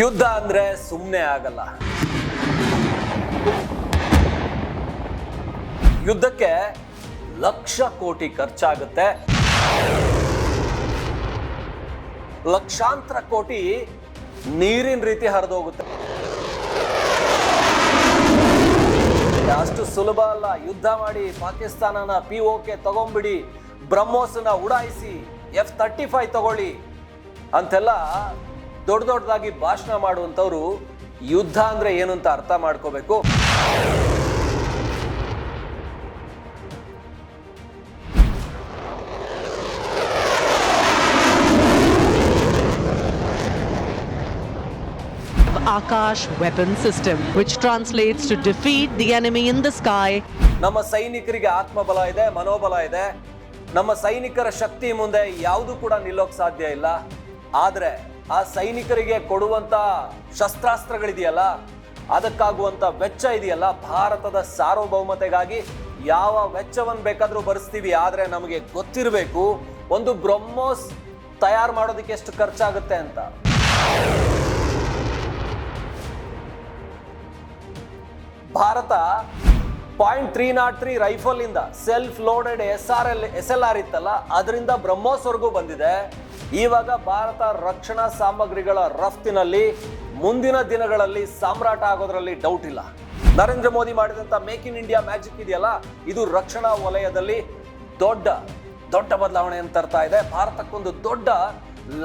ಯುದ್ಧ ಅಂದ್ರೆ ಸುಮ್ಮನೆ ಆಗಲ್ಲ. ಯುದ್ಧಕ್ಕೆ ಲಕ್ಷ ಕೋಟಿ ಖರ್ಚಾಗುತ್ತೆ. ಲಕ್ಷಾಂತರ ಕೋಟಿ ನೀರಿನ ರೀತಿ ಹರಿದೋಗುತ್ತೆ. ಅಷ್ಟು ಸುಲಭ ಅಲ್ಲ. ಯುದ್ಧ ಮಾಡಿ ಪಾಕಿಸ್ತಾನನ ಪಿ ಓಕೆ ತಗೊಂಬಿಡಿ, ಬ್ರಹ್ಮೋಸ್ನ ಉಡಾಯಿಸಿ ಎಫ್ ತರ್ಟಿ ಫೈವ್ ತಗೊಳ್ಳಿ ಅಂತೆಲ್ಲ ದೊಡ್ಡ ದೊಡ್ಡದಾಗಿ ಭಾಷಣ ಮಾಡುವಂಥವ್ರು ಯುದ್ಧ ಅಂದರೆ ಏನು ಅಂತ ಅರ್ಥ ಮಾಡ್ಕೋಬೇಕು. Akash weapon system which translates to defeat the enemy in the sky. ನಮ್ಮ ಸೈನಿಕರಿಗೆ ಆತ್ಮಬಲ ಇದೆ ಮನೋಬಲ ಇದೆ. ನಮ್ಮ ಸೈನಿಕರ ಶಕ್ತಿ ಮುಂದೆ ಯಾವುದು ಕೂಡ ನಿಲ್ಲೋಕ್ ಸಾಧ್ಯ ಇಲ್ಲ. ಆದ್ರೆ ಆ ಸೈನಿಕರಿಗೆ ಕೊಡುವಂತ ಶಸ್ತ್ರಾಸ್ತ್ರಗಳಿದೆಯಲ್ಲ, ಅದಕ್ಕಾಗುವಂತ ವೆಚ್ಚ ಇದೆಯಲ್ಲ, ಭಾರತದ ಸಾರ್ವಭೌಮತೆಗಾಗಿ ಯಾವ ವೆಚ್ಚವನ್ನು ಬೇಕಾದರೂ ಭರಿಸ್ತೀವಿ ಆದರೆ ನಮಗೆ ಗೊತ್ತಿರಬೇಕು ಒಂದು ಬ್ರಹ್ಮೋಸ್ ತಯಾರು ಮಾಡೋದಕ್ಕೆ ಎಷ್ಟು ಖರ್ಚಾಗುತ್ತೆ ಅಂತ. Bharat point three not three rifle ಇಂದ self loaded S R L S L R ಇತ್ತಲ್ಲ, ಅದರಿಂದ ಬ್ರಹ್ಮೋಸ್ವರೆಗೂ ಬಂದಿದೆ. ಇವಾಗ ಭಾರತ ರಕ್ಷಣಾ ಸಾಮಗ್ರಿಗಳ ರಫ್ತಿನಲ್ಲಿ ಮುಂದಿನ ದಿನಗಳಲ್ಲಿ ಸಾಮ್ರಾಟ ಆಗೋದ್ರಲ್ಲಿ ಡೌಟ್ ಇಲ್ಲ. ನರೇಂದ್ರ ಮೋದಿ ಮಾಡಿದಂತ ಮೇಕ್ ಇನ್ ಇಂಡಿಯಾ ಮ್ಯಾಜಿಕ್ ಇದೆಯಲ್ಲ, ಇದು ರಕ್ಷಣಾ ವಲಯದಲ್ಲಿ ದೊಡ್ಡ ದೊಡ್ಡ ಬದಲಾವಣೆಯನ್ನು ತರ್ತಾ ಇದೆ. ಭಾರತಕ್ಕೊಂದು ದೊಡ್ಡ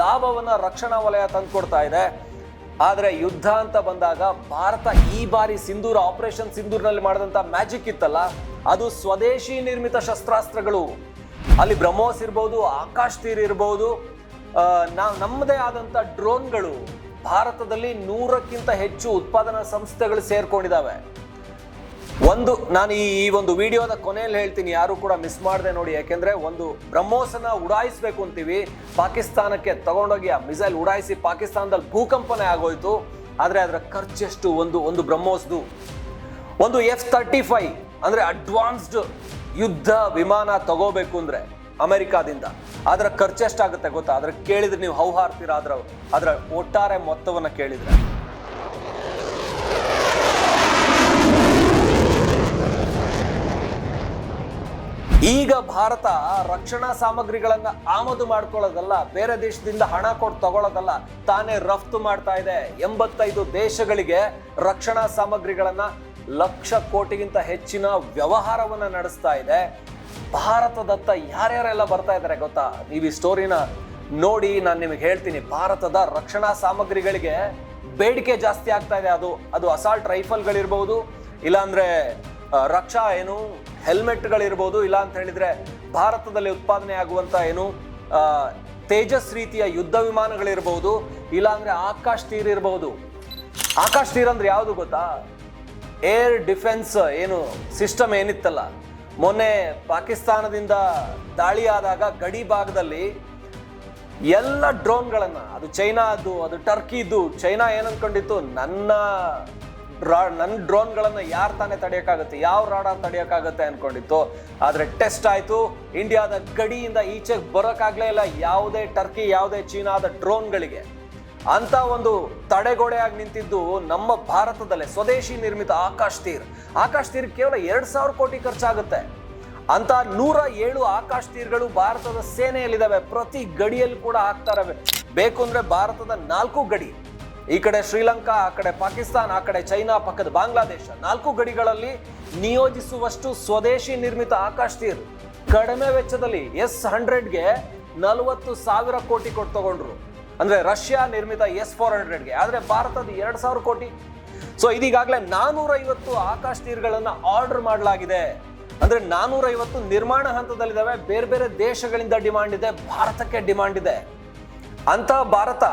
ಲಾಭವನ್ನು ರಕ್ಷಣಾ ವಲಯ ತಂದುಕೊಡ್ತಾ ಇದೆ. ಆದರೆ ಯುದ್ಧ ಅಂತ ಬಂದಾಗ ಭಾರತ ಈ ಬಾರಿ ಸಿಂಧೂರ ಆಪರೇಷನ್ ಸಿಂಧೂರ್ನಲ್ಲಿ ಮಾಡಿದಂತ ಮ್ಯಾಜಿಕ್ ಇತ್ತಲ್ಲ, ಅದು ಸ್ವದೇಶಿ ನಿರ್ಮಿತ ಶಸ್ತ್ರಾಸ್ತ್ರಗಳು. ಅಲ್ಲಿ ಬ್ರಹ್ಮೋಸ್ ಇರ್ಬೋದು, ಆಕಾಶ್ ತೀರ್ ಇರ್ಬೋದು ನಾವು ನಮ್ಮದೇ ಆದಂತ ಡ್ರೋನ್ಗಳು ಭಾರತದಲ್ಲಿ ನೂರಕ್ಕಿಂತ ಹೆಚ್ಚು ಉತ್ಪಾದನಾ ಸಂಸ್ಥೆಗಳು ಸೇರ್ಕೊಂಡಿದ್ದಾವೆ ಒಂದು, ನಾನು ಈ ಈ ಒಂದು ವಿಡಿಯೋದ ಕೊನೆಯಲ್ಲಿ ಹೇಳ್ತೀನಿ, ಯಾರು ಕೂಡ ಮಿಸ್ ಮಾಡದೆ ನೋಡಿ, ಯಾಕೆಂದ್ರೆ ಒಂದು ಬ್ರಹ್ಮೋಸನ ಉಡಾಯಿಸ್ಬೇಕು ಅಂತೀವಿ, ಪಾಕಿಸ್ತಾನಕ್ಕೆ ತಗೊಂಡೋಗಿ ಆ ಮಿಸೈಲ್ ಉಡಾಯಿಸಿ ಪಾಕಿಸ್ತಾನದಲ್ಲಿ ಭೂಕಂಪನೆ ಆಗೋಯ್ತು, ಆದರೆ ಅದರ ಖರ್ಚೆಷ್ಟು ಒಂದು ಒಂದು ಬ್ರಹ್ಮೋಸ್ದು. ಒಂದು ಎಫ್ ತರ್ಟಿ ಫೈವ್ ಅಂದ್ರೆ ಅಡ್ವಾನ್ಸ್ಡ್ ಯುದ್ಧ ವಿಮಾನ ತಗೋಬೇಕು ಅಂದ್ರೆ ಅಮೆರಿಕಾದಿಂದ. ಅದರ ಖರ್ಚೆಷ್ಟಾಗುತ್ತೆ ಗೊತ್ತಾ? ಅದ್ರ ಕೇಳಿದ್ರೆ ನೀವು ಹೌಹಾರ್ತೀರ? ಅದ್ರ, ಅದರ ಒಟ್ಟಾರೆ ಮೊತ್ತವನ್ನ ಕೇಳಿದ್ರೆ. ಈಗ ಭಾರತ ರಕ್ಷಣಾ ಸಾಮಗ್ರಿಗಳನ್ನ ಆಮದು ಮಾಡ್ಕೊಳ್ಳೋದಲ್ಲ, ಬೇರೆ ದೇಶದಿಂದ ಹಣ ಕೊಟ್ಟು ತಗೊಳ್ಳೋದಲ್ಲ ತಾನೇ ರಫ್ತು ಮಾಡ್ತಾ ಇದೆ. ಎಂಬತ್ತೈದು ದೇಶಗಳಿಗೆ ರಕ್ಷಣಾ ಸಾಮಗ್ರಿಗಳನ್ನ ಲಕ್ಷ ಕೋಟಿಗಿಂತ ಹೆಚ್ಚಿನ ವ್ಯವಹಾರವನ್ನ ನಡೆಸ್ತಾ ಇದೆ. ಭಾರತದತ್ತ ಯಾರ್ಯಾರೆಲ್ಲ ಬರ್ತಾ ಇದ್ದಾರೆ ಗೊತ್ತಾ? ನೀವು ಈ ಸ್ಟೋರಿನ ನೋಡಿ ನಾನು ನಿಮಗೆ ಹೇಳ್ತೀನಿ. ಭಾರತದ ರಕ್ಷಣಾ ಸಾಮಗ್ರಿಗಳಿಗೆ ಬೇಡಿಕೆ ಜಾಸ್ತಿ ಆಗ್ತಾ ಇದೆ. ಅದು ಅದು ಅಸಾಲ್ಟ್ ರೈಫಲ್ಗಳಿರ್ಬೋದು ಇಲ್ಲಾಂದ್ರೆ ರಕ್ಷಾ ಏನು ಹೆಲ್ಮೆಟ್ಗಳಿರ್ಬೋದು ಇಲ್ಲ ಅಂತ ಹೇಳಿದ್ರೆ ಭಾರತದಲ್ಲಿ ಉತ್ಪಾದನೆ ಆಗುವಂತ ಏನು ತೇಜಸ್ ರೀತಿಯ ಯುದ್ಧ ವಿಮಾನಗಳಿರ್ಬೋದು ಇಲ್ಲ ಅಂದ್ರೆ ಆಕಾಶ್ ತೀರ್ ಇರಬಹುದು ಆಕಾಶ್ ತೀರ್ ಅಂದ್ರೆ ಯಾವುದು ಗೊತ್ತಾ? ಏರ್ ಡಿಫೆನ್ಸ್ ಏನು, ಸಿಸ್ಟಮ್ ಏನಿತ್ತಲ್ಲ ಮೊನ್ನೆ ಪಾಕಿಸ್ತಾನದಿಂದ ದಾಳಿ ಆದಾಗ ಗಡಿ ಭಾಗದಲ್ಲಿ ಎಲ್ಲ ಡ್ರೋನ್ಗಳನ್ನು, ಅದು ಚೈನಾ ಅದು ಟರ್ಕಿದ್ದು, ಚೈನಾ ಏನು ಅಂದ್ಕೊಂಡಿತ್ತು ನನ್ನ ರಾ- ನನ್ನ ಡ್ರೋನ್ಗಳನ್ನು ಯಾರು ತಾನೇ ತಡೆಯೋಕ್ಕಾಗುತ್ತೆ, ಯಾವ ರಾಡಾರ್ ತಡೆಯೋಕ್ಕಾಗುತ್ತೆ ಅಂದ್ಕೊಂಡಿತ್ತು ಆದರೆ ಟೆಸ್ಟ್ ಆಯಿತು. ಇಂಡಿಯಾದ ಗಡಿಯಿಂದ ಈಚೆಗೆ ಬರೋಕ್ಕಾಗಲೇ ಇಲ್ಲ. ಯಾವುದೇ ಟರ್ಕಿ, ಯಾವುದೇ ಚೀನಾದ ಡ್ರೋನ್ಗಳಿಗೆ. ಅಂತ ಒಂದು ತಡೆಗೋಡೆಯಾಗಿ ನಿಂತಿದ್ದು ನಮ್ಮ ಭಾರತದಲ್ಲೇ ಸ್ವದೇಶಿ ನಿರ್ಮಿತ ಆಕಾಶ್ ತೀರ್. ಆಕಾಶ್ ತೀರ್ ಕೇವಲ ಎರಡ್ ಸಾವಿರ ಕೋಟಿ ಖರ್ಚಾಗುತ್ತೆ. ಅಂತ ನೂರ ಏಳು ಆಕಾಶ್ ತೀರ್ಗಳು ಭಾರತದ ಸೇನೆಯಲ್ಲಿದ್ದಾವೆ. ಪ್ರತಿ ಗಡಿಯಲ್ಲಿ ಕೂಡ ಹಾಕ್ತಾರ ಬೇಕು ಅಂದ್ರೆ ಭಾರತದ ನಾಲ್ಕು ಗಡಿ. ಈ ಕಡೆ ಶ್ರೀಲಂಕಾ, ಆ ಕಡೆ ಪಾಕಿಸ್ತಾನ, ಆ ಕಡೆ ಚೈನಾ, ಪಕ್ಕದ ಬಾಂಗ್ಲಾದೇಶ. ನಾಲ್ಕು ಗಡಿಗಳಲ್ಲಿ ನಿಯೋಜಿಸುವಷ್ಟು ಸ್ವದೇಶಿ ನಿರ್ಮಿತ ಆಕಾಶ್ ತೀರ್. ಕಡಿಮೆ ವೆಚ್ಚದಲ್ಲಿ ಎಸ್ ಹಂಡ್ರೆಡ್ಗೆ ನಲವತ್ತು ಸಾವಿರ ಕೋಟಿ ಕೊಟ್ಟು ತಗೊಂಡ್ರು. ಅಂದ್ರೆ ರಷ್ಯಾ ನಿರ್ಮಿತ ಎಸ್ ಫೋರ್ ಹಂಡ್ರೆಡ್ಗೆ. ಆದ್ರೆ ಭಾರತದ ಎರಡು ಸಾವಿರ ಕೋಟಿ. ಸೊ ಇದೀಗಾಗಲೇ ನಾನೂರ ಐವತ್ತು ಆಕಾಶ್ ತೀರ್ಗಳನ್ನ ಆರ್ಡರ್ ಮಾಡಲಾಗಿದೆ. ಅಂದ್ರೆ ನಾನೂರ ಐವತ್ತು ನಿರ್ಮಾಣ ಹಂತದಲ್ಲಿದ್ದಾವೆ. ಬೇರೆ ಬೇರೆ ದೇಶಗಳಿಂದ ಡಿಮಾಂಡ್ ಇದೆ. ಭಾರತಕ್ಕೆ ಡಿಮಾಂಡ್ ಇದೆ. ಅಂತ ಭಾರತ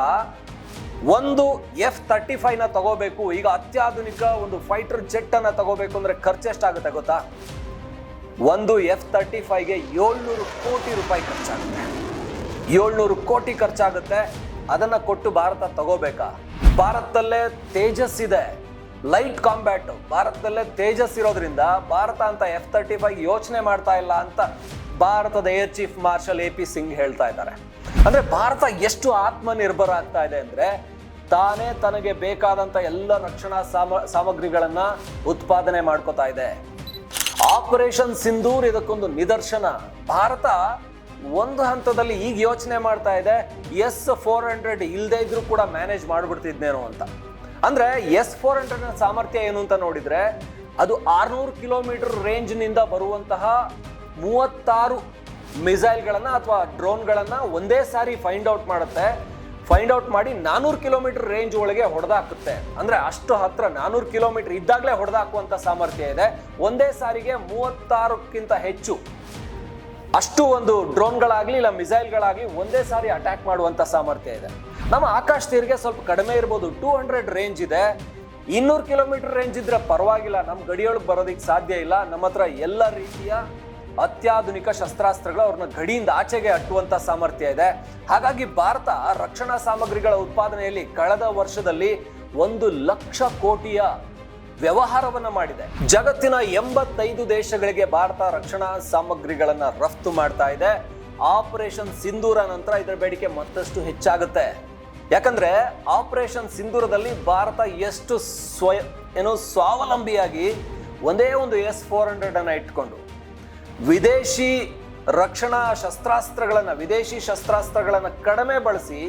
ಒಂದು ಎಫ್ ತರ್ಟಿ ಫೈವ್ನ ತಗೋಬೇಕು. ಈಗ ಅತ್ಯಾಧುನಿಕ ಒಂದು ಫೈಟರ್ ಜೆಟ್ ಅನ್ನ ತಗೋಬೇಕು ಅಂದ್ರೆ ಖರ್ಚು ಎಷ್ಟಾಗುತ್ತೆ ಗೊತ್ತಾ? ಒಂದು ಎಫ್ ತರ್ಟಿ ಫೈವ್ಗೆ ಏಳ್ನೂರು ಕೋಟಿ ರೂಪಾಯಿ ಖರ್ಚಾಗುತ್ತೆ. ಏಳ್ನೂರು ಕೋಟಿ ಖರ್ಚಾಗುತ್ತೆ. ಅದನ್ನ ಕೊಟ್ಟು ಭಾರತ ತಗೋಬೇಕಾ? ಭಾರತದಲ್ಲೇ ತೇಜಸ್ ಇದೆ. ಲೈಟ್ ಕಾಂಬ್ಯಾಟ್, ಭಾರತದಲ್ಲೇ ತೇಜಸ್ ಇರೋದ್ರಿಂದ ಭಾರತ ಅಂತ ಎಫ್ ತರ್ಟಿ ಫೈವ್ ಯೋಚನೆ ಮಾಡ್ತಾ ಇಲ್ಲ ಅಂತ ಭಾರತದ air chief marshal A P Singh ಹೇಳ್ತಾ ಇದ್ದಾರೆ. ಅಂದ್ರೆ ಭಾರತ ಎಷ್ಟು ಆತ್ಮನಿರ್ಭರ ಆಗ್ತಾ ಇದೆ ಅಂದ್ರೆ ತಾನೇ ತನಗೆ ಬೇಕಾದಂತ ಎಲ್ಲ ರಕ್ಷಣಾ ಸಾಮ, ಸಾಮಗ್ರಿಗಳನ್ನ ಉತ್ಪಾದನೆ ಮಾಡ್ಕೋತಾ ಇದೆ. ಆಪರೇಷನ್ ಸಿಂಧೂರ್ ಇದಕ್ಕೊಂದು ನಿದರ್ಶನ. ಭಾರತ ಒಂದು ಹಂತದಲ್ಲಿ ಈಗ ಯೋಚನೆ ಮಾಡ್ತಾ ಇದೆ, ಎಸ್ ಫೋರ್ ಹಂಡ್ರೆಡ್ ಇಲ್ಲದೆ ಇದ್ರೂ ಕೂಡ ಮ್ಯಾನೇಜ್ ಮಾಡಿಬಿಡ್ತಿದ್ನೇನೋ ಅಂತ. ಅಂದ್ರೆ ಎಸ್ ಫೋರ್ ಹಂಡ್ರೆಡ್ ಸಾಮರ್ಥ್ಯ ಏನು ಅಂತ ನೋಡಿದ್ರೆ, ಅದು ಆರ್ನೂರು ಕಿಲೋಮೀಟರ್ ರೇಂಜ್ನಿಂದ ಬರುವಂತಹ ಮೂವತ್ತಾರು ಮಿಸೈಲ್ಗಳನ್ನ ಅಥವಾ ಡ್ರೋನ್ಗಳನ್ನ ಒಂದೇ ಸಾರಿ ಫೈಂಡ್ ಔಟ್ ಮಾಡುತ್ತೆ. ಫೈಂಡ್ ಔಟ್ ಮಾಡಿ ನಾನೂರು ಕಿಲೋಮೀಟರ್ ರೇಂಜ್ ಒಳಗೆ ಹೊಡೆದಾಕುತ್ತೆ. ಅಂದ್ರೆ ಅಷ್ಟು ಹತ್ರ ನಾನೂರು ಕಿಲೋಮೀಟರ್ ಇದ್ದಾಗಲೇ ಹೊಡೆದಾಕುವಂತ ಸಾಮರ್ಥ್ಯ ಇದೆ. ಒಂದೇ ಸಾರಿಗೆ ಮೂವತ್ತಾರಕ್ಕಿಂತ ಹೆಚ್ಚು ಅಷ್ಟು ಒಂದು ಡ್ರೋನ್ಗಳಾಗಲಿ ಇಲ್ಲ ಮಿಸೈಲ್ಗಳಾಗಲಿ ಒಂದೇ ಸಾರಿ ಅಟ್ಯಾಕ್ ಮಾಡುವಂತ ಸಾಮರ್ಥ್ಯ ಇದೆ. ನಮ್ಮ ಆಕಾಶ ತೀರ್ಗೆ ಸ್ವಲ್ಪ ಕಡಿಮೆ ಇರ್ಬೋದು ಟೂ ಹಂಡ್ರೆಡ್ ರೇಂಜ್ ಇದೆ. ಇನ್ನೂರು ಕಿಲೋಮೀಟರ್ ರೇಂಜ್ ಇದ್ರೆ ಪರವಾಗಿಲ್ಲ ನಮ್ಮ ಗಡಿಯೊಳಗೆ ಬರೋದಕ್ಕೆ ಸಾಧ್ಯ ಇಲ್ಲ. ನಮ್ಮ ಹತ್ರ ಎಲ್ಲ ರೀತಿಯ ಅತ್ಯಾಧುನಿಕ ಶಸ್ತ್ರಾಸ್ತ್ರಗಳು ಅವ್ರನ್ನ ಗಡಿಯಿಂದ ಆಚೆಗೆ ಅಟ್ಟುವಂಥ ಸಾಮರ್ಥ್ಯ ಇದೆ. ಹಾಗಾಗಿ ಭಾರತ ರಕ್ಷಣಾ ಸಾಮಗ್ರಿಗಳ ಉತ್ಪಾದನೆಯಲ್ಲಿ ಕಳೆದ ವರ್ಷದಲ್ಲಿ ಒಂದು ಲಕ್ಷ ಕೋಟಿಯ ವ್ಯವಹಾರವನ್ನ ಮಾಡಿದೆ. ಜಗತ್ತಿನ ಎಂಬತ್ತೈದು ದೇಶಗಳಿಗೆ ಭಾರತ ರಕ್ಷಣಾ ಸಾಮಗ್ರಿಗಳನ್ನ ರಫ್ತು ಮಾಡ್ತಾ ಇದೆ. ಆಪರೇಷನ್ ಸಿಂಧೂರ ನಂತರ ಇದರ ಬೇಡಿಕೆ ಮತ್ತಷ್ಟು ಹೆಚ್ಚಾಗುತ್ತೆ. ಯಾಕಂದ್ರೆ ಆಪರೇಷನ್ ಸಿಂಧೂರದಲ್ಲಿ ಭಾರತ ಎಷ್ಟು ಸ್ವಯ, ಏನು ಸ್ವಾವಲಂಬಿಯಾಗಿ ಒಂದೇ ಒಂದು ಎಸ್ ಫೋರ್ ಹಂಡ್ರೆಡ್ ಅನ್ನ ಇಟ್ಕೊಂಡು, ವಿದೇಶಿ ರಕ್ಷಣಾ ಶಸ್ತ್ರಾಸ್ತ್ರಗಳನ್ನ, ವಿದೇಶಿ ಶಸ್ತ್ರಾಸ್ತ್ರಗಳನ್ನ ಕಡಿಮೆ ಬಳಸಿ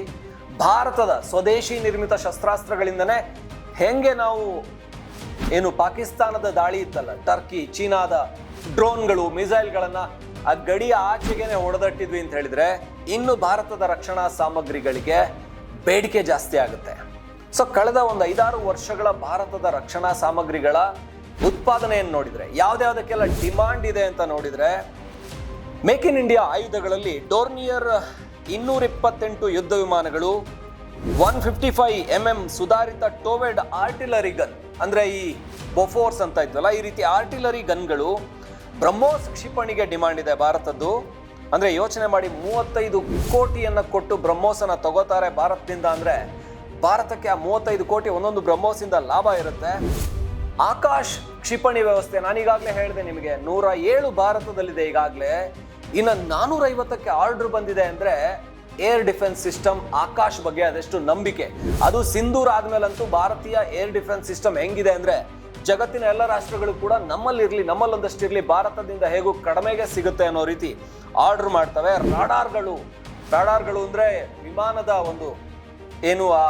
ಭಾರತದ ಸ್ವದೇಶಿ ನಿರ್ಮಿತ ಶಸ್ತ್ರಾಸ್ತ್ರಗಳಿಂದನೇ ಹೆಂಗೆ ನಾವು ಏನು ಪಾಕಿಸ್ತಾನದ ದಾಳಿ ಇತ್ತಲ್ಲ. ಟರ್ಕಿ, ಚೀನಾದ ಡ್ರೋನ್ಗಳು, ಮಿಸೈಲ್ಗಳನ್ನ ಆ ಗಡಿಯ ಆಚೆಗೆನೆ ಹೊಡೆದಟ್ಟಿದ್ವಿ ಅಂತ ಹೇಳಿದ್ರೆ ಇನ್ನು ಭಾರತದ ರಕ್ಷಣಾ ಸಾಮಗ್ರಿಗಳಿಗೆ ಬೇಡಿಕೆ ಜಾಸ್ತಿ ಆಗುತ್ತೆ. ಸೊ ಕಳೆದ ಒಂದು ಐದಾರು ವರ್ಷಗಳ ಭಾರತದ ರಕ್ಷಣಾ ಸಾಮಗ್ರಿಗಳ ಉತ್ಪಾದನೆಯನ್ನು ನೋಡಿದ್ರೆ, ಯಾವುದ್ಯಾವುದಕ್ಕೆಲ್ಲ ಡಿಮಾಂಡ್ ಇದೆ ಅಂತ ನೋಡಿದ್ರೆ ಮೇಕ್ ಇನ್ ಇಂಡಿಯಾ ಆಯುಧಗಳಲ್ಲಿ ಡೋರ್ನಿಯರ್ ಇನ್ನೂರ ಇಪ್ಪತ್ತೆಂಟು ಯುದ್ಧ ವಿಮಾನಗಳು one fifty five M M ಸುಧಾರಿತ ಟೋವೆಡ್ ಆರ್ಟಿಲರಿ ಗನ್ ಅಂದ್ರೆ ಈ ಬೊಫೋರ್ಸ್ ಅಂತ ಇದ್ವಲ್ಲ ಈ ರೀತಿ ಆರ್ಟಿಲರಿ ಗನ್ಗಳು ಬ್ರಹ್ಮೋಸ್ ಕ್ಷಿಪಣಿಗೆ ಡಿಮಾಂಡ್ ಇದೆ ಭಾರತದ್ದು. ಅಂದ್ರೆ ಯೋಚನೆ ಮಾಡಿ ಮೂವತ್ತೈದು ಕೋಟಿಯನ್ನ ಕೊಟ್ಟು ಬ್ರಹ್ಮೋಸನ ತಗೋತಾರೆ ಭಾರತದಿಂದ ಅಂದ್ರೆ ಭಾರತಕ್ಕೆ ಆ ಮೂವತ್ತೈದು ಕೋಟಿ ಒಂದೊಂದು ಬ್ರಹ್ಮೋಸಿಂದ ಲಾಭ ಇರುತ್ತೆ. ಆಕಾಶ್ ಕ್ಷಿಪಣಿ ವ್ಯವಸ್ಥೆ ನಾನೀಗಾಗಲೇ ಹೇಳಿದೆ ನಿಮಗೆ, ನೂರ ಏಳು ಭಾರತದಲ್ಲಿದೆ ಈಗಾಗಲೇ. ಇನ್ನು ನಾನೂರ ಆರ್ಡ್ರ್ ಆರ್ಡರ್ ಬಂದಿದೆ ಅಂದ್ರೆ ಏರ್ ಡಿಫೆನ್ಸ್ ಸಿಸ್ಟಮ್ ಆಕಾಶ್ ಬಗ್ಗೆ ಅದೆಷ್ಟು ನಂಬಿಕೆ. ಅದು ಸಿಂಧೂರ್ ಆದ್ಮೇಲಂತೂ ಭಾರತೀಯ ಏರ್ ಡಿಫೆನ್ಸ್ ಸಿಸ್ಟಮ್ ಹೆಂಗಿದೆ ಅಂದ್ರೆ ಜಗತ್ತಿನ ಎಲ್ಲ ರಾಷ್ಟ್ರಗಳು ಕೂಡ ನಮ್ಮಲ್ಲಿರ್ಲಿ ನಮ್ಮಲ್ಲೊಂದಷ್ಟಿರ್ಲಿ ಭಾರತದಿಂದ ಹೇಗೂ ಕಡಿಮೆಗೆ ಸಿಗುತ್ತೆ ಅನ್ನೋ ರೀತಿ ಆರ್ಡರ್ ಮಾಡ್ತವೆ. ರಾಡಾರ್ಗಳು ರಾಡಾರ್ಗಳು ಅಂದ್ರೆ ವಿಮಾನದ ಒಂದು ಏನು ಆ,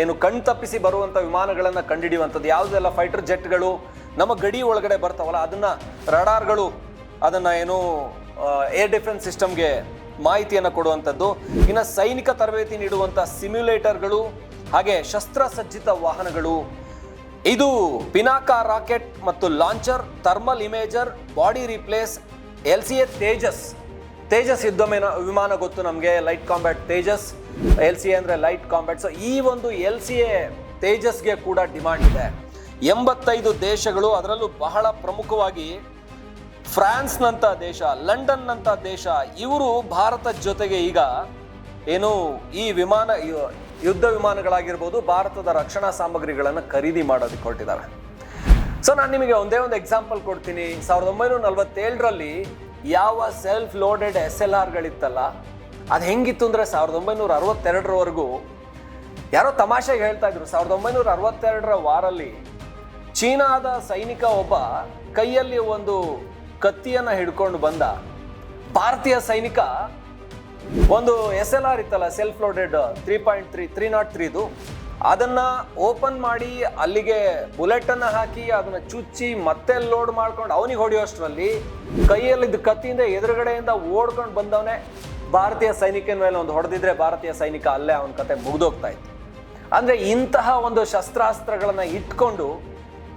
ಏನು ಕಣ್ ತಪ್ಪಿಸಿ ಬರುವಂತ ವಿಮಾನಗಳನ್ನ ಕಂಡುಹಿಡಿಯುವಂಥದ್ದು ಯಾವುದೆಲ್ಲ ಫೈಟರ್ ಜೆಟ್ಗಳು ನಮ್ಮ ಗಡಿ ಒಳಗಡೆ ಬರ್ತಾವಲ್ಲ, ಅದನ್ನ ರಾಡಾರ್ಗಳು ಅದನ್ನ ಏನು ಏರ್ ಡಿಫೆನ್ಸ್ ಸಿಸ್ಟಮ್ಗೆ ಮಾಹಿತಿಯನ್ನು ಕೊಡುವಂಥದ್ದು. ಇನ್ನು ಸೈನಿಕ ತರಬೇತಿ ನೀಡುವಂಥ ಸಿಮ್ಯುಲೇಟರ್ಗಳು ಹಾಗೆ ಶಸ್ತ್ರಸಜ್ಜಿತ ವಾಹನಗಳು. ಇದು ಪಿನಾಕ ರಾಕೆಟ್ ಮತ್ತು launcher, thermal imager, body replace, L C A Tejas. Tejas ಯುದ್ಧ ಮೇನ ವಿಮಾನ ಗೊತ್ತು ನಮಗೆ, light combat Tejas. L C A ಅಂದರೆ ಲೈಟ್ ಕಾಂಬ್ಯಾಟ್. ಸೊ ಈ ಒಂದು ಎಲ್ ಸಿ ಎ ತೇಜಸ್ಗೆ ಕೂಡ ಡಿಮಾಂಡ್ ಇದೆ. ಎಂಬತ್ತೈದು ದೇಶಗಳು ಅದರಲ್ಲೂ ಬಹಳ ಪ್ರಮುಖವಾಗಿ ಫ್ರಾನ್ಸ್ನಂಥ ದೇಶ ಲಂಡನ್ನಂಥ ದೇಶ, ಇವರು ಭಾರತದ ಜೊತೆಗೆ ಈಗ ಏನು ಈ ವಿಮಾನ ಯುದ್ಧ ವಿಮಾನಗಳಾಗಿರ್ಬೋದು, ಭಾರತದ ರಕ್ಷಣಾ ಸಾಮಗ್ರಿಗಳನ್ನು ಖರೀದಿ ಮಾಡೋದಕ್ಕೆ ಹೊರಟಿದ್ದಾರೆ. ಸೊ ನಾನು ನಿಮಗೆ ಒಂದೇ ಒಂದು ಎಕ್ಸಾಂಪಲ್ ಕೊಡ್ತೀನಿ. ಸಾವಿರದ ಒಂಬೈನೂರ ನಲವತ್ತೇಳರಲ್ಲಿ ಯಾವ ಸೆಲ್ಫ್ ಲೋಡೆಡ್ ಎಸ್ ಎಲ್ ಆರ್ಗಳಿತ್ತಲ್ಲ ಅದು ಹೆಂಗಿತ್ತು ಅಂದರೆ ಸಾವಿರದ ಒಂಬೈನೂರ ಅರವತ್ತೆರಡರವರೆಗೂ ಯಾರೋ ತಮಾಷೆಗೆ ಹೇಳ್ತಾ ಇದ್ರು. ಸಾವಿರದ ಒಂಬೈನೂರ ಅರವತ್ತೆರಡರ ವಾರಲ್ಲಿ ಚೀನಾದ ಸೈನಿಕ ಒಬ್ಬ ಕೈಯಲ್ಲಿ ಒಂದು ಕತ್ತಿಯನ್ನ ಹಿಡ್ಕೊಂಡು ಬಂದ ಭಾರತೀಯ ಸೈನಿಕ ಒಂದು ಎಸ್ ಎಲ್ ಆರ್ ಇತ್ತಲ್ಲ self loaded three point three three nought ತ್ರೀದು ಅದನ್ನ ಓಪನ್ ಮಾಡಿ ಅಲ್ಲಿಗೆ ಬುಲೆಟ್ ಅನ್ನ ಹಾಕಿ ಅದನ್ನ ಚುಚ್ಚಿ ಮತ್ತೆ ಲೋಡ್ ಮಾಡ್ಕೊಂಡು ಅವನಿಗೆ ಹೊಡೆಯೋಷ್ಟರಲ್ಲಿ ಕೈಯಲ್ಲಿದ್ದ ಕತ್ತಿಯಿಂದ ಎದುರುಗಡೆಯಿಂದ ಓಡ್ಕೊಂಡು ಬಂದವನೇ ಭಾರತೀಯ ಸೈನಿಕನ ಮೇಲೆ ಒಂದು ಹೊಡೆದಿದ್ರೆ ಭಾರತೀಯ ಸೈನಿಕ ಅಲ್ಲೇ ಅವನ ಕತೆ ಮುಗ್ದೋಗ್ತಾ ಇತ್ತು. ಅಂದ್ರೆ ಇಂತಹ ಒಂದು ಶಸ್ತ್ರಾಸ್ತ್ರಗಳನ್ನ ಇಟ್ಕೊಂಡು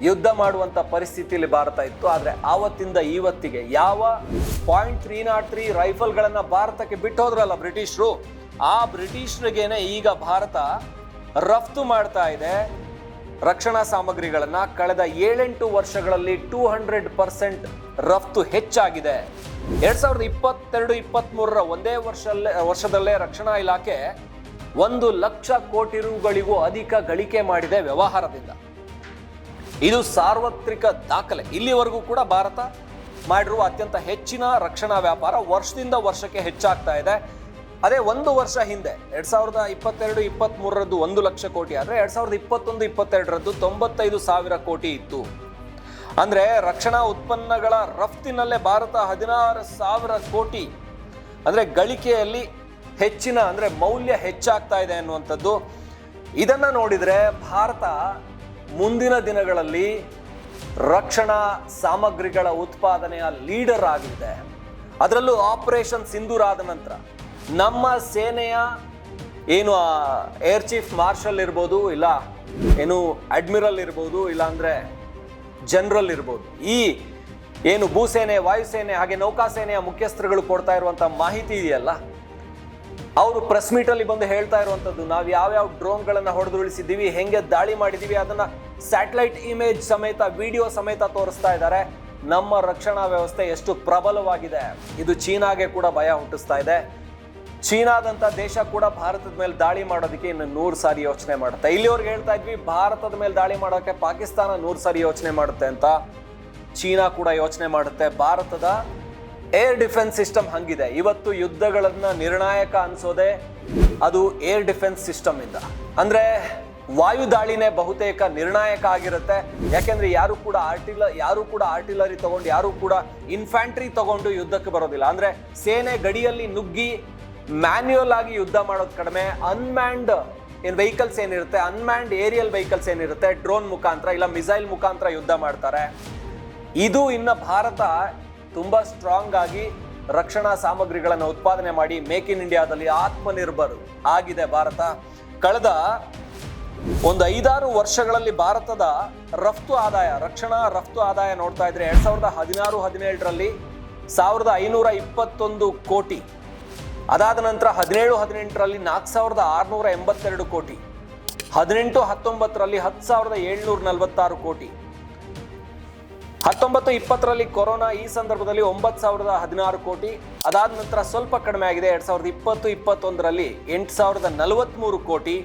ಯುದ್ಧ ಮಾಡುವಂತ ಪರಿಸ್ಥಿತಿಯಲ್ಲಿ ಭಾರತ ಇತ್ತು. ಆದರೆ ಆವತ್ತಿಂದ ಇವತ್ತಿಗೆ ಯಾವ ಪಾಯಿಂಟ್ ತ್ರೀ ನಾಟ್ ತ್ರೀ ರೈಫಲ್ಗಳನ್ನು ಭಾರತಕ್ಕೆ ಬಿಟ್ಟು ಹೋದ್ರಲ್ಲ ಬ್ರಿಟಿಷರು, ಆ ಬ್ರಿಟಿಷರಿಗೇನೆ ಈಗ ಭಾರತ ರಫ್ತು ಮಾಡ್ತಾ ಇದೆ. ರಕ್ಷಣಾ ಸಾಮಗ್ರಿಗಳನ್ನ ಕಳೆದ ಏಳೆಂಟು ವರ್ಷಗಳಲ್ಲಿ ಟೂ ಹಂಡ್ರೆಡ್ ಪರ್ಸೆಂಟ್ ರಫ್ತು ಹೆಚ್ಚಾಗಿದೆ. ಎರಡ್ ಸಾವಿರದ ಇಪ್ಪತ್ತೆರಡು ಇಪ್ಪತ್ತ್ಮೂರರ ಒಂದೇ ವರ್ಷಲ್ಲೇ, ವರ್ಷದಲ್ಲೇ ರಕ್ಷಣಾ ಇಲಾಖೆ ಒಂದು ಲಕ್ಷ ಕೋಟಿ ರುಗಳಿಗೂ ಅಧಿಕ ಗಳಿಕೆ ಮಾಡಿದೆ ವ್ಯವಹಾರದಿಂದ. ಇದು ಸಾರ್ವತ್ರಿಕ ದಾಖಲೆ. ಇಲ್ಲಿವರೆಗೂ ಕೂಡ ಭಾರತ ಮಾಡಿರುವ ಅತ್ಯಂತ ಹೆಚ್ಚಿನ ರಕ್ಷಣಾ ವ್ಯಾಪಾರ ವರ್ಷದಿಂದ ವರ್ಷಕ್ಕೆ ಹೆಚ್ಚಾಗ್ತಾ ಇದೆ. ಅದೇ ಒಂದು ವರ್ಷ ಹಿಂದೆ, ಎರಡ್ ಸಾವಿರದ ಇಪ್ಪತ್ತೆರಡು ಇಪ್ಪತ್ತ್ ಮೂರರದ್ದು ಒಂದು ಲಕ್ಷ ಕೋಟಿ ಆದರೆ, ಎರಡ್ ಸಾವಿರದ ಇಪ್ಪತ್ತೊಂದು, ಇಪ್ಪತ್ತೆರಡರದ್ದು ತೊಂಬತ್ತೈದು ಸಾವಿರ ಕೋಟಿ ಇತ್ತು. ಅಂದ್ರೆ ರಕ್ಷಣಾ ಉತ್ಪನ್ನಗಳ ರಫ್ತಿನಲ್ಲೇ ಭಾರತ ಹದಿನಾರು ಸಾವಿರ ಕೋಟಿ. ಅಂದ್ರೆ ಗಳಿಕೆಯಲ್ಲಿ ಹೆಚ್ಚಿನ, ಅಂದ್ರೆ ಮೌಲ್ಯ ಹೆಚ್ಚಾಗ್ತಾ ಇದೆ ಅನ್ನುವಂಥದ್ದು. ಇದನ್ನ ನೋಡಿದ್ರೆ ಭಾರತ ಮುಂದಿನ ದಿನಗಳಲ್ಲಿ ರಕ್ಷಣಾ ಸಾಮಗ್ರಿಗಳ ಉತ್ಪಾದನೆಯ ಲೀಡರ್ ಆಗಿದೆ ಅದರಲ್ಲೂ ಆಪರೇಷನ್ ಸಿಂಧೂರ್ ಆದ ನಂತರ ನಮ್ಮ ಸೇನೆಯ ಏನು ಏರ್ ಚೀಫ್ ಮಾರ್ಷಲ್ ಇರ್ಬೋದು ಇಲ್ಲ ಏನು ಅಡ್ಮಿರಲ್ ಇರ್ಬೋದು ಇಲ್ಲ ಅಂದ್ರೆ ಜನರಲ್ ಇರ್ಬೋದು. ಈ ಏನು ಭೂಸೇನೆ, ವಾಯುಸೇನೆ ಹಾಗೆ ನೌಕಾಸೇನೆಯ ಮುಖ್ಯಸ್ಥರುಗಳು ಕೊಡ್ತಾ ಇರುವಂಥ ಮಾಹಿತಿ ಇದೆಯಲ್ಲ? ಅವರು ಪ್ರೆಸ್ ಮೀಟ್ ಅಲ್ಲಿ ಬಂದು ಹೇಳ್ತಾ ಇರುವಂತದ್ದು, ನಾವು ಯಾವ್ಯಾವ ಡ್ರೋನ್ಗಳನ್ನು ಹೊಡೆದುರುಳಿಸಿದ್ದೀವಿ, ಹೆಂಗೆ ದಾಳಿ ಮಾಡಿದೀವಿ ಅದನ್ನ ಸ್ಯಾಟಲೈಟ್ ಇಮೇಜ್ ಸಮೇತ ವಿಡಿಯೋ ಸಮೇತ ತೋರಿಸ್ತಾ ಇದ್ದಾರೆ. ನಮ್ಮ ರಕ್ಷಣಾ ವ್ಯವಸ್ಥೆ ಎಷ್ಟು ಪ್ರಬಲವಾಗಿದೆ. ಇದು ಚೀನಾಗೆ ಕೂಡ ಭಯ ಹುಟ್ಟಿಸ್ತಾ ಇದೆ. ಚೀನಾದಂತ ದೇಶ ಕೂಡ ಭಾರತದ ಮೇಲೆ ದಾಳಿ ಮಾಡೋದಕ್ಕೆ ಇನ್ನು ನೂರು ಸಾರಿ ಯೋಚನೆ ಮಾಡುತ್ತೆ. ಇಲ್ಲಿವರೆಗೆ ಹೇಳ್ತಾ ಇದ್ವಿ, ಭಾರತದ ಮೇಲೆ ದಾಳಿ ಮಾಡೋಕೆ ಪಾಕಿಸ್ತಾನ ನೂರು ಸಾರಿ ಯೋಚನೆ ಮಾಡುತ್ತೆ ಅಂತ. ಚೀನಾ ಕೂಡ ಯೋಚನೆ ಮಾಡುತ್ತೆ. ಭಾರತದ ಏರ್ ಡಿಫೆನ್ಸ್ ಸಿಸ್ಟಮ್ ಹಂಗಿದೆ. ಇವತ್ತು ಯುದ್ಧಗಳನ್ನ ನಿರ್ಣಾಯಕ ಅನ್ಸೋದೆ ಅದು ಏರ್ ಡಿಫೆನ್ಸ್ ಸಿಸ್ಟಮ್ ಇಂದ. ಅಂದ್ರೆ ವಾಯು ದಾಳಿನೇ ಬಹುತೇಕ ನಿರ್ಣಾಯಕ ಆಗಿರುತ್ತೆ. ಯಾಕೆಂದ್ರೆ ಯಾರು ಕೂಡ ಆರ್ಟಿಲ, ಯಾರು ಕೂಡ ಆರ್ಟಿಲರಿ ತಗೊಂಡು, ಯಾರು ಕೂಡ ಇನ್ಫ್ಯಾಂಟ್ರಿ ತಗೊಂಡು ಯುದ್ಧಕ್ಕೆ ಬರೋದಿಲ್ಲ. ಅಂದ್ರೆ ಸೇನೆ ಗಡಿಯಲ್ಲಿ ನುಗ್ಗಿ ಮ್ಯಾನ್ಯುಯಲ್ ಆಗಿ ಯುದ್ಧ ಮಾಡೋದು ಕಡಿಮೆ. ಅನ್ಮ್ಯಾಂಡ್ ಏನ್ ವೆಹಿಕಲ್ಸ್ ಏನಿರುತ್ತೆ? ಅನ್ಮ್ಯಾಂಡ್ ಏರಿಯಲ್ ವೆಹಿಕಲ್ಸ್ ಏನಿರುತ್ತೆ? ಡ್ರೋನ್ ಮುಖಾಂತರ ಇಲ್ಲ ಮಿಸೈಲ್ ಮುಖಾಂತರ ಯುದ್ಧ ಮಾಡ್ತಾರೆ. ಇದು ಇನ್ನ ಭಾರತ ತುಂಬಾ ಸ್ಟ್ರಾಂಗ್ ಆಗಿ ರಕ್ಷಣಾ ಸಾಮಗ್ರಿಗಳನ್ನು ಉತ್ಪಾದನೆ ಮಾಡಿ ಮೇಕ್ ಇನ್ ಇಂಡಿಯಾದಲ್ಲಿ ಆತ್ಮನಿರ್ಭರ್ ಆಗಿದೆ ಭಾರತ. ಕಳೆದ ಒಂದು ಐದಾರು ವರ್ಷಗಳಲ್ಲಿ ಭಾರತದ ರಫ್ತು ಆದಾಯ, ರಕ್ಷಣಾ ರಫ್ತು ಆದಾಯ ನೋಡ್ತಾ ಇದ್ರೆ ಎರಡ್ ಸಾವಿರದ ಹದಿನಾರು, ಹದಿನೇಳರಲ್ಲಿ ಸಾವಿರದ ಐನೂರ ಇಪ್ಪತ್ತೊಂದು ಕೋಟಿ, ಅದಾದ ನಂತರ ಹದಿನೇಳು, ಹದಿನೆಂಟರಲ್ಲಿ ನಾಲ್ಕು ಸಾವಿರದ ಆರುನೂರ ಎಂಬತ್ತೆರಡು ಕೋಟಿ, ಹದಿನೆಂಟು, ಹತ್ತೊಂಬತ್ತರಲ್ಲಿ ಹತ್ತು ಸಾವಿರದ ಏಳ್ನೂರ ನಲವತ್ತಾರು ಕೋಟಿ ಹತ್ತೊಂಬತ್ತು ಇಪ್ಪತ್ತರಲ್ಲಿ ಕೊರೋನಾ ಈ ಸಂದರ್ಭದಲ್ಲಿ ಒಂಬತ್ತು ಸಾವಿರದ ಹದಿನಾರು ಕೋಟಿ. ಅದಾದ ನಂತರ ಸ್ವಲ್ಪ ಕಡಿಮೆ ಆಗಿದೆ. ಎರಡ್ ಸಾವಿರದ ಇಪ್ಪತ್ತು, ಇಪ್ಪತ್ತೊಂದರಲ್ಲಿ ಎಂಟು ಸಾವಿರದ ನಲವತ್ತ್ಮೂರು ಕೋಟಿ.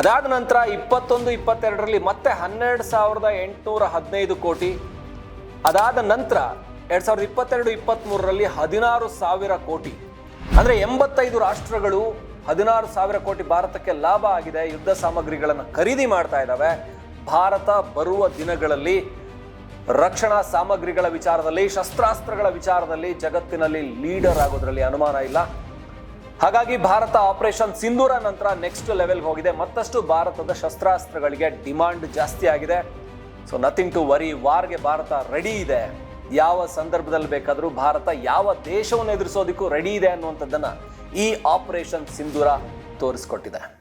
ಅದಾದ ನಂತರ ಇಪ್ಪತ್ತೊಂದು, ಇಪ್ಪತ್ತೆರಡರಲ್ಲಿ ಮತ್ತೆ ಹನ್ನೆರಡು ಸಾವಿರದ ಎಂಟುನೂರ ಹದಿನೈದು ಕೋಟಿ. ಅದಾದ ನಂತರ ಎರಡ್ ಸಾವಿರದ ಇಪ್ಪತ್ತೆರಡು, ಇಪ್ಪತ್ತ್ಮೂರರಲ್ಲಿ ಹದಿನಾರು ಸಾವಿರ ಕೋಟಿ. ಅಂದರೆ ಎಂಬತ್ತೈದು ರಾಷ್ಟ್ರಗಳು ಹದಿನಾರು ಸಾವಿರ ಕೋಟಿ ಭಾರತಕ್ಕೆ ಲಾಭ ಆಗಿದೆ. ಯುದ್ಧ ಸಾಮಗ್ರಿಗಳನ್ನು ಖರೀದಿ ಮಾಡ್ತಾ ಇದ್ದಾವೆ. ಭಾರತ ಬರುವ ದಿನಗಳಲ್ಲಿ ರಕ್ಷಣಾ ಸಾಮಗ್ರಿಗಳ ವಿಚಾರದಲ್ಲಿ, ಶಸ್ತ್ರಾಸ್ತ್ರಗಳ ವಿಚಾರದಲ್ಲಿ ಜಗತ್ತಿನಲ್ಲಿ ಲೀಡರ್ ಆಗೋದ್ರಲ್ಲಿ ಅನುಮಾನ ಇಲ್ಲ. ಹಾಗಾಗಿ ಭಾರತ ಆಪರೇಷನ್ ಸಿಂಧೂರ ನಂತರ ನೆಕ್ಸ್ಟ್ ಲೆವೆಲ್ಗೆ ಹೋಗಿದೆ. ಮತ್ತಷ್ಟು ಭಾರತದ ಶಸ್ತ್ರಾಸ್ತ್ರಗಳಿಗೆ ಡಿಮಾಂಡ್ ಜಾಸ್ತಿ ಆಗಿದೆ. ಸೊ ನಥಿಂಗ್ ಟು ವರಿ ವಾರ್ಗೆ ಭಾರತ ರೆಡಿ ಇದೆ. ಯಾವ ಸಂದರ್ಭದಲ್ಲಿ ಬೇಕಾದರೂ ಭಾರತ ಯಾವ ದೇಶವನ್ನು ಎದುರಿಸೋದಕ್ಕೂ ರೆಡಿ ಇದೆ ಅನ್ನುವಂಥದ್ದನ್ನು ಈ ಆಪರೇಷನ್ ಸಿಂಧೂರ ತೋರಿಸ್ಕೊಟ್ಟಿದೆ.